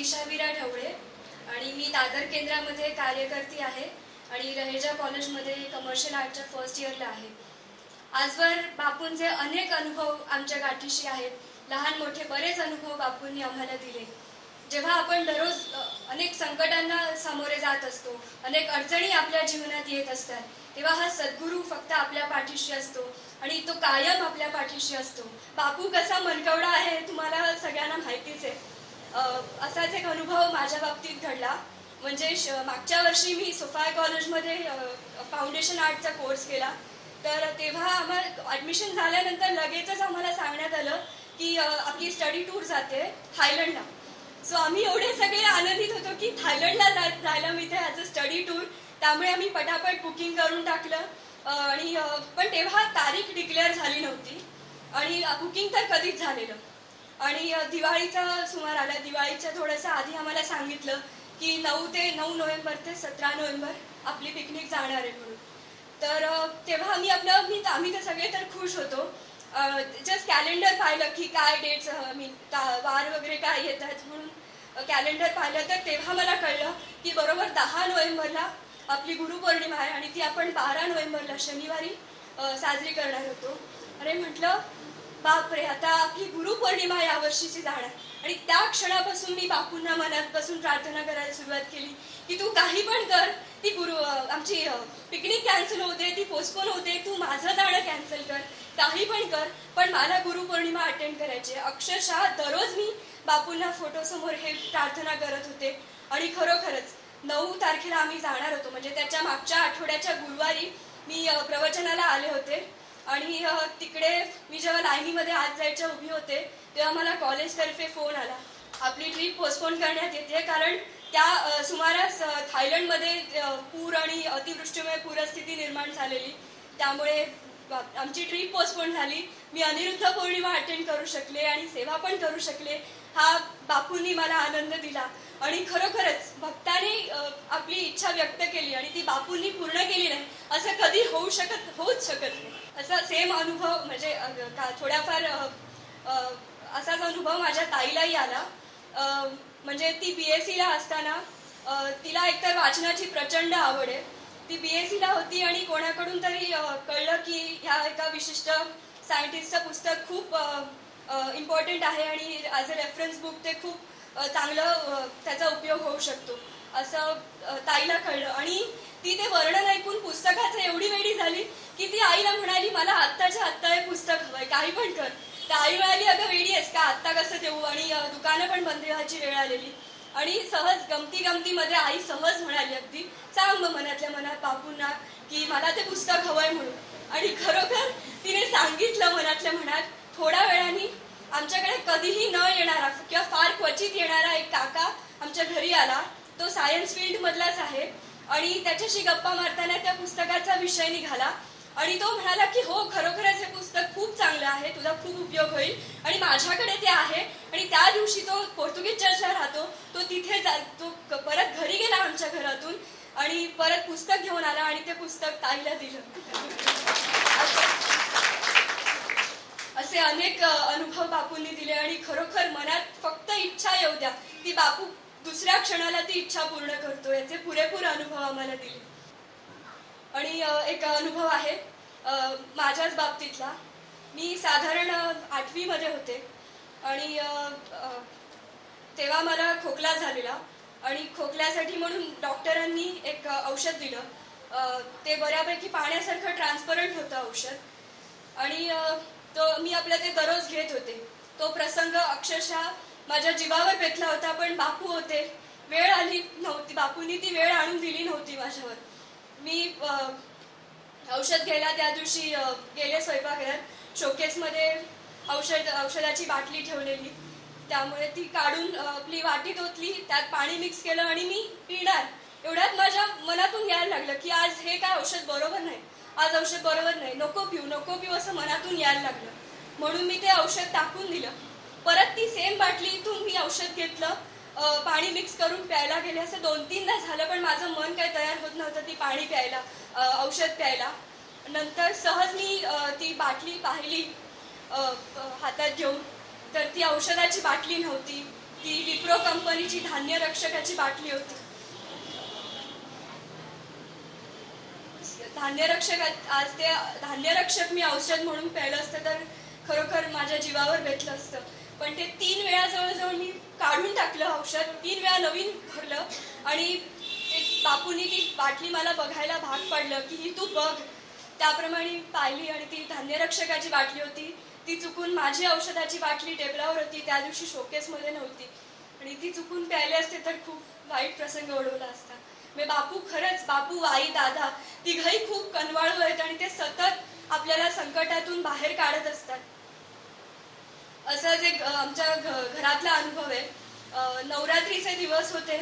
दिशावीरा ढवळे आणि मी दादर केंद्रामध्ये कार्यकर्ती आहे आणि रहेजा कॉलेजमध्ये कमर्शियल आर्टच्या फर्स्ट इयरला आहे. आजवर बापूंचे अनेक अनुभव आमच्या गाठीशी आहेत. लहान मोठे बरेच अनुभव बापूंनी आम्हाला दिले. जेव्हा आपण दररोज अनेक संकटांना सामोरे जात असतो अनेक अडचणी आपल्या जीवनात येत असतात तेव्हा हा सद्गुरू फक्त आपल्या पाठीशी असतो आणि तो कायम आपल्या पाठीशी असतो. बापू कसा मनकवडा आहे तुम्हाला सगळ्यांना माहितीच आहे. असाच एक अनुभव माझ्या बाबतीत घडला. म्हणजे श- मागच्या वर्षी मी सोफाय कॉलेजमध्ये फाउंडेशन आर्टचा कोर्स केला. तर तेव्हा आम्हाला ॲडमिशन झाल्यानंतर लगेचच आम्हाला सांगण्यात आलं की आपली स्टडी टूर जाते थायलंडला. सो आम्ही एवढे सगळे आनंदित होतो की थायलंडला जाय- जायला मिळते ॲज अ स्टडी टूर त्यामुळे आम्ही पटापट बुकिंग करून टाकलं. आणि पण तेव्हा तारीख डिक्लेअर झाली नव्हती. आणि बुकिंग तर कधीच झालेलं. आणि दिवाळीचा सुमार आला. दिवाळीच्या थोडंसं आधी आम्हाला सांगितलं की नऊ ते नऊ नोव्हेंबर ते सतरा नोव्हेंबर आपली पिकनिक जाणार आहे म्हणून. तर तेव्हा आम्ही आपलं मी आम्ही तर सगळे तर खुश होतो. जस्ट कॅलेंडर पाहिलं की काय डेट्स मी वार वगैरे काय येत आहेत म्हणून कॅलेंडर पाहिलं. तर तेव्हा मला कळलं की बरोबर दहा नोव्हेंबरला आपली गुरुपौर्णिमा आहे आणि ती आपण बारा नोव्हेंबरला शनिवारी साजरी करणार होतो. अरे म्हटलं बापरे आता आपली गुरुपौर्णिमा या वर्षीची जाणार आणि त्या क्षणापासून मी बापूंना मनात बसून प्रार्थना करायला सुरुवात केली की तू काही पण कर. ती गुरु आमची पिकनिक कॅन्सल होते ती पोस्टपोन होते तू माझं जाणं कॅन्सल कर. काही पण कर पण मला गुरुपौर्णिमा अटेंड करायची आहे. अक्षरशः दररोज मी बापूंना फोटोसमोर हे प्रार्थना करत होते. आणि खरोखरच नऊ तारखेला आम्ही जाणार होतो. म्हणजे त्याच्या मागच्या आठवड्याच्या गुरुवारी मी प्रवचनाला आले होते. आणि तिकडे मी जेव्हा लाईनीमध्ये आत जायच्या उभी होते तेव्हा मला कॉलेजतर्फे फोन आला. आपली ट्रिप पोस्टपोन करण्यात येते कारण त्या सुमारास थायलंडमध्ये पूर आणि अतिवृष्टीमुळे पूरस्थिती निर्माण झालेली. त्यामुळे आमची ट्रिप पोस्टपोन झाली. मी अनिरुद्ध पौर्णिमा अटेंड करू शकले आणि सेवा पण करू शकले. हा बापूंनी मला आनंद दिला. आणि खरोखरच भक्ताने आपली इच्छा व्यक्त केली आणि ती बापूंनी पूर्ण केली नाही असं कधी होऊ शकत होऊच शकत नाही. असा सेम अनुभव म्हणजे का थोड्याफार असाच अनुभव माझ्या ताईलाही आला. म्हणजे ती बी एस सीला असताना तिला एकतर वाचनाची प्रचंड आवड आहे. ती बी एस सीला होती आणि कोणाकडून तरी कळलं की ह्या एका विशिष्ट सायंटिस्टचं पुस्तक खूप इम्पॉर्टंट आहे आणि ॲज अ रेफरन्स बुक ते खूप चांगलं त्याचा उपयोग होऊ शकतो. असं ताईला कळलं. आणि ती ते वर्णन ऐकून पुस्तकाचं एवढी वेळी झाली की ती आईला म्हणाली मला आत्ताच्या आत्ता हे पुस्तक हवंय काही पण कर. तर आई म्हणाली अगं वेळी आहेस का? आत्ता कसं देऊ? आणि दुकानं पण बंद व्हायची वेळ आलेली. आणि सहज गमती गमतीमध्ये आई सहज म्हणाली अगदी सांग मग मनातल्या मनात बापूंना की मला ते पुस्तक हवंय म्हणून. आणि खरोखर तिने सांगितलं मनातल्या मनात थोड्या वेळाने आमच्याकडे कधीही न येणारा किंवा फार क्वचित येणारा एक काका आमच्या घरी आला तो सायन्स फील्ड मधलाच आहे आणि त्याच्याशी गप्पा मारताना त्या पुस्तकाचा विषय निघाला. आणि तो म्हणाला की हो खरोखरच हे पुस्तक खूप चांगलं आहे तुझा खूप उपयोग होईल. आणि माझ्याकडे ते आहे. आणि त्या दिवशी तो पोर्तुगीज चर्चला राहतो. तो तिथे जा तो परत घरी गेला आमच्या घरातून आणि परत पुस्तक घेऊन आला आणि ते पुस्तक ताईला दिलं. असे अनेक अनुभव बापूंनी दिले आणि खरोखर मनात फक्त इच्छा येऊ द्या. ती बापू दुसऱ्या क्षणाला ती इच्छा पूर्ण करतो. याचे पुरेपूर अनुभव आम्हाला दिले. आणि एक अनुभव आहे. माझ्याच बाबतीतला. मी साधारण आठवीमध्ये होते. आणि तेव्हा मला खोकला झालेला. आणि खोकल्यासाठी म्हणून डॉक्टरांनी एक औषध दिलं. ते बऱ्यापैकी पाण्यासारखं ट्रान्सपरंट होतं औषध. आणि तो मी आपल्या ते दररोज घेत होते. तो प्रसंग अक्षरशः माझ्या जीवावर पेटला होता पण बापू होते. वेळ आली नव्हती. बापूंनी ती वेळ आणून दिली नव्हती माझ्यावर. मी औषध घ्यायला त्या दिवशी गेले स्वयंपाकघरात. शोकेसमध्ये औषध औषधाची बाटली ठेवलेली. त्यामुळे ती काढून आपली वाटी धोतली. त्यात पाणी मिक्स केलं आणि मी पिणार. एवढ्यात माझ्या मनातून यायला लागलं की आज हे काय औषध बरोबर नाही. आज औषध बरोबर नाही. नको पिऊ नको पिऊ असं मनातून यायला लागलं. म्हणून मी ते औषध टाकून दिलं. परत ती सेम बाटलीतून मी औषध घेतलं. पाणी मिक्स करून प्यायला गेले असं दोन तीनदा झालं पण माझं मन काही तयार होत नव्हतं ती पाणी प्यायला औषध प्यायला. नंतर सहज मी ती बाटली पाहिली हातात घेऊन. तर ती औषधाची बाटली नव्हती ती विप्रो कंपनीची धान्य रक्षकाची बाटली होती. धान्य रक्षक आज ते धान्य रक्षक मी औषध म्हणून प्यायलं असतं तर खरोखर माझ्या जीवावर बेतलं असतं. पण ते तीन वेळा जवळजवळ मी काढून टाकलं औषध तीन वेळा नवीन भरलं आणि ते बापूंनी ती बाटली मला बघायला भाग पडलं की ही तू बघ. त्याप्रमाणे पाहिली आणि ती धान्य रक्षकाची बाटली होती. ती चुकून माझी औषधाची बाटली टेबलावर होती त्या दिवशी शोकेसमध्ये नव्हती. आणि ती चुकून प्यायली असते तर खूप वाईट प्रसंग ओढवला असता. मी बापू खरंच बापू आई दादा तिघही खूप कनवाळू आहेत आणि ते सतत आपल्याला संकटातून बाहेर काढत असतात. असाच एक आमच्या घ- घरातला अनुभव आहे. नवरात्रीचे दिवस होते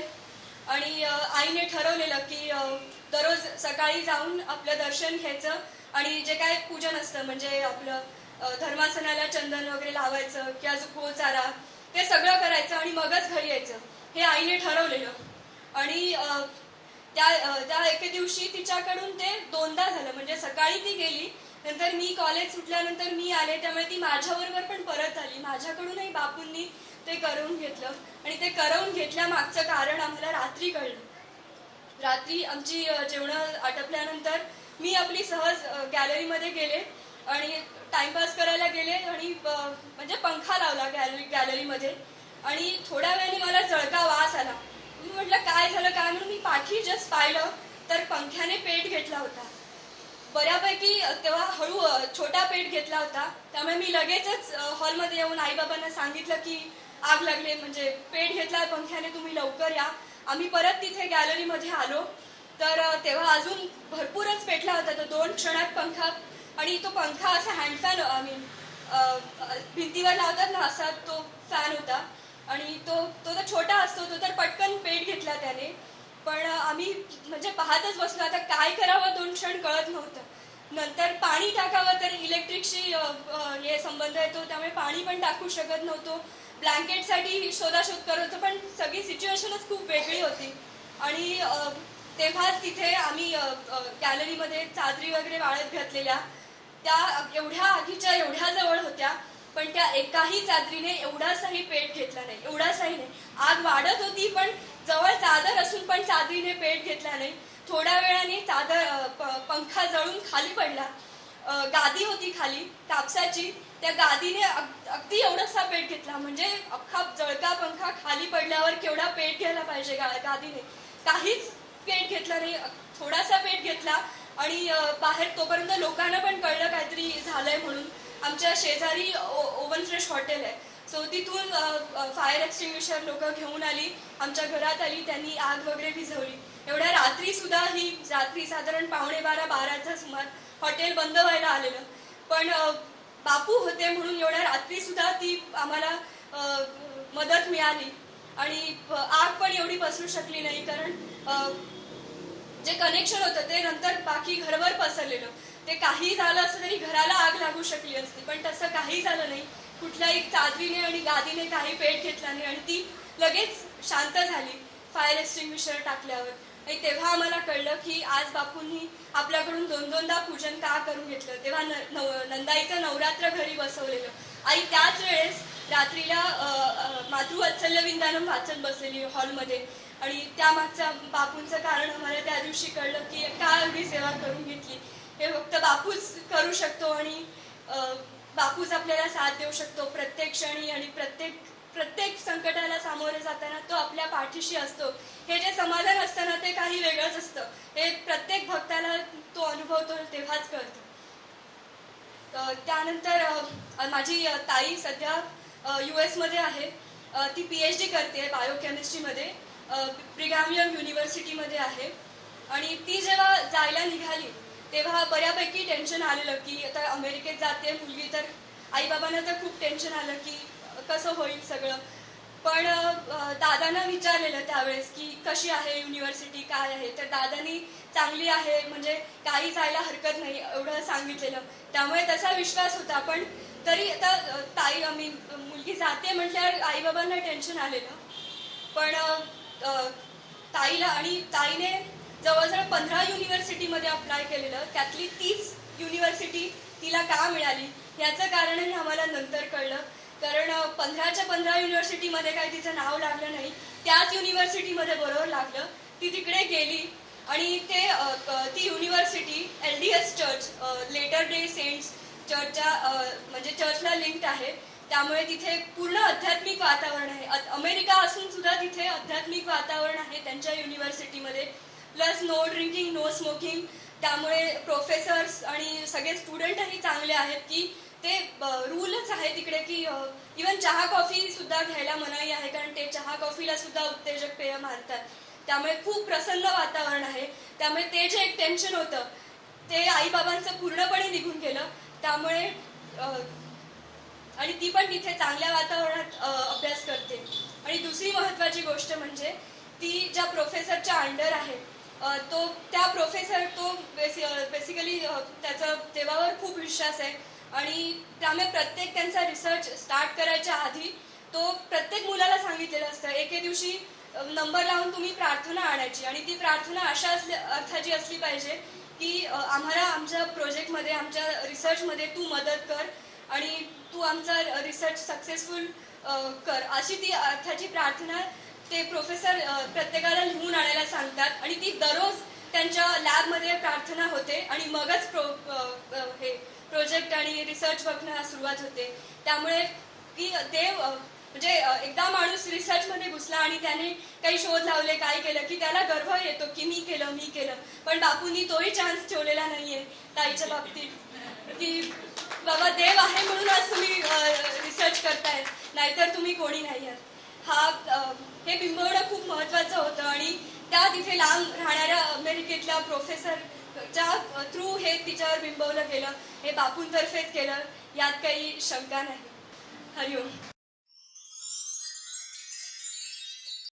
आणि आईने ठरवलेलं की दररोज सकाळी जाऊन आपलं दर्शन घ्यायचं आणि जे काय पूजन असतं म्हणजे आपलं धर्मासनाला चंदन वगैरे लावायचं किंवा जो चारा ते सगळं करायचं आणि मगच घरी यायचं. हे आईने ठरवलेलं. आणि त्या त्या एके दिवशी तिच्याकडून ते दोनदा झालं. म्हणजे सकाळी ती गेली नंतर मी कॉलेज सुटल्यानंतर मी आले त्यामुळे ती माझ्याबरोबर पण परत आली. माझ्याकडूनही बापूंनी ते करवून घेतलं आणि ते करवून घेतल्यामागचं कारण आम्हाला रात्री कळलं. रात्री आमची जेवणं आटपल्यानंतर मी आपली सहज गॅलरीमध्ये गेले आणि टाइमपास करायला गेले आणि म्हणजे पंखा लावला गॅलरी गॅलरीमध्ये आणि थोड्या वेळाने मला जळका वास आला. मी म्हटलं काय झालं? काय? म्हणून मी पाठी जस्ट पाहिलं तर पंख्याने पेट घेतला होता. बऱ्यापैकी तेव्हा हळू छोटा पेट घेतला होता. त्यामुळे मी लगेचच हॉलमध्ये येऊन आईबाबांना सांगितलं की आग लागले म्हणजे पेट घेतला पंख्याने तुम्ही लवकर या. आम्ही परत तिथे गॅलरीमध्ये आलो. तर तेव्हा अजून भरपूरच पेटला होता तो दोन क्षणात पंखा. आणि तो पंखा असा हँडफॅन आय मीन भिंतीवर लावतात ना असा तो फॅन होता. आणि तो तो तर छोटा असतो तो तर पटकन पेट घेतला त्याने. पण आम्ही म्हणजे पाहतच बसलो. आता काय करावं दोन क्षण कळत नव्हतं. नंतर पाणी टाकावं तर इलेक्ट्रिकशी हे संबंध येतो. त्यामुळे पाणी पण टाकू शकत नव्हतो. ब्लँकेटसाठी शोधाशोध करत होतो पण सगळी सिच्युएशनच खूप वेगळी होती. आणि तेव्हाच तिथे आम्ही गॅलरीमध्ये चादरी वगैरे वाळत घातलेल्या. त्या एवढ्या आगीच्या एवढ्या जवळ होत्या पण त्या एकाही चादरीने एवढासाही पेट घेतला नाही. एवढासाही नाही. आग वाढत होती पण चादर असून पण चादरीने पेट घेतला नाही. थोड्या वेळाने चादर पंखा जळून खाली पडला. गादी होती खाली कापसाची. त्या गादीने अगदी एवढासा पेट घेतला. म्हणजे अख्खा जळका पंखा खाली पडल्यावर केवढा पेट घ्यायला पाहिजे गादीने. काहीच पेट घेतला नाही. थोडासा पेट घेतला. आणि बाहेर तोपर्यंत लोकांना पण कळलं काहीतरी झालंय म्हणून. आमच्या शेजारी ओवन फ्रेश हॉटेल आहे. सो तिथून फायर एक्सटिंग्विशर लोक घेऊन आली आमच्या घरात आली त्यांनी आग वगैरे विझवली एवढ्या रात्री सुद्धा ही रात्री साधारण पावणे बारा बाराचा सुमार हॉटेल बंद व्हायला आलेलं. पण बापू होते म्हणून एवढ्या रात्री सुद्धा ती आम्हाला मदत मिळाली. आणि आग पण एवढी पसरू शकली नाही कारण जे कनेक्शन होतं ते नंतर बाकी घरभर पसरलेलं. ते काही झालं असं तरी घराला आग लागू शकली असती पण तसं काही झालं नाही. कुठल्याही चादरीने आणि गादीने काही पेट घेतला नाही आणि ती लगेच शांत झाली फायर एक्स्टिंग्विशर टाकल्यावर. आणि तेव्हा आम्हाला कळलं की आज बापूंनी आपल्याकडून दोन दोनदा पूजन का करून घेतलं? तेव्हा न, नव, नंदाईचं नवरात्र घरी बसवलेलं. आई त्याच वेळेस रात्रीला अ, अ, मातृवात्सल्य वाचत बसलेली हॉलमध्ये. आणि त्यामागच्या बापूंचं कारण आम्हाला त्या दिवशी कळलं की का एवढी सेवा करून घेतली? हे फक्त बापूच करू शकतो आणि बापूच आपल्याला साथ देऊ शकतो. प्रत्येक क्षणी आणि प्रत्येक प्रत्येक संकटाला सामोरे जाताना तो आपल्या पाठीशी असतो. हे जे समाधान असतं ना ते काही वेगळंच असतं. हे प्रत्येक भक्ताला तो अनुभवतो तेव्हाच कळतो. त्यानंतर माझी ताई सध्या यू एसमध्ये आहे. ती पी एच डी करते बायोकेमिस्ट्रीमध्ये ब्रिगामियम युनिव्हर्सिटीमध्ये आहे. आणि ती जेव्हा जायला निघाली तेव्हा बऱ्यापैकी टेन्शन आलेलं की आता अमेरिकेत जाते मुलगी तर आईबाबांना तर खूप टेन्शन आलं की कसं होईल सगळं. पण दादांना विचारलेलं त्यावेळेस की कशी आहे युनिव्हर्सिटी काय आहे? तर दादांनी चांगली आहे म्हणजे काही जायला हरकत नाही एवढं सांगितलेलं. त्यामुळे तसा विश्वास होता पण तरी आता ताई आम्ही मुलगी जाते म्हटल्यावर आईबाबांना टेन्शन आलेलं. पण ताईला आणि ताईने जवळजवळ पंधरा युनिव्हर्सिटीमध्ये अप्लाय केलेलं. त्यातली तीच युनिव्हर्सिटी तिला का मिळाली? याचं कारणही आम्हाला नंतर कळलं. कारण पंधराच्या पंधरा युनिव्हर्सिटीमध्ये काही तिचं नाव लागलं नाही. त्याच युनिव्हर्सिटीमध्ये बरोबर लागलं. ती तिकडे गेली. आणि ते ती university L D S church latter day saints चर्चच्या म्हणजे चर्चला लिंक्ड आहे. त्यामुळे तिथे पूर्ण आध्यात्मिक वातावरण आहे. अमेरिका असून सुद्धा तिथे आध्यात्मिक वातावरण आहे त्यांच्या युनिव्हर्सिटीमध्ये plus no drinking no smoking. त्यामुळे प्रोफेसर्स आणि सगळे स्टुडंटही चांगले आहेत की ते रूलच आहे तिकडे की इवन चहा कॉफी सुद्धा घ्यायला मनाई आहे. कारण ते चहा कॉफीला सुद्धा उत्तेजक पेय मानतात. त्यामुळे खूप प्रसन्न वातावरण आहे. त्यामुळे ते जे एक टेन्शन होतं ते आईबाबांचं पूर्णपणे निघून गेलं. त्यामुळे आणि ती पण तिथे चांगल्या वातावरणात अभ्यास करते. आणि दुसरी महत्त्वाची गोष्ट म्हणजे ती ज्या प्रोफेसरच्या अंडर आहे तो त्या प्रोफेसर तो बेसि बेसिकली त्याचा देवावर खूप विश्वास आहे. आणि त्यामुळे प्रत्येक त्यांचा रिसर्च स्टार्ट करायच्या आधी तो प्रत्येक मुलाला सांगितलेलं असतं. एके दिवशी नंबर लावून तुम्ही प्रार्थना आणायची. आणि ती प्रार्थना अशा असल्या अर्थाची असली पाहिजे की आम्हाला आमच्या प्रोजेक्टमध्ये आमच्या रिसर्चमध्ये तू मदत कर आणि तू आमचा रिसर्च सक्सेसफुल कर. अशी ती अर्थाची प्रार्थना ते प्रोफेसर प्रत्येकाला लिहून आणायला सांगतात आणि ती दररोज त्यांच्या लॅबमध्ये प्रार्थना होते आणि मगच प्रो हे प्रोजेक्ट आणि रिसर्च बघण्यास सुरुवात होते. त्यामुळे की देव म्हणजे एकदा माणूस रिसर्चमध्ये घुसला आणि त्याने काही शोध लावले काय केलं की त्याला गर्व येतो की मी केलं मी केलं. पण बापूंनी तोही चान्स ठेवलेला नाहीये ताईच्या बाबतीत. की बाबा देव आहे म्हणून आज तुम्ही रिसर्च करताय नाहीतर तुम्ही कोणी नाही आहात. हा हे बिंबवणं खूप महत्त्वाचं होतं आणि त्या तिथे लांब राहणाऱ्या अमेरिकेतल्या प्रोफेसरच्या थ्रू हे तिच्यावर बिंबवलं गेलं हे बापूंतर्फेच केलं यात काही शंका नाही. हरिओम.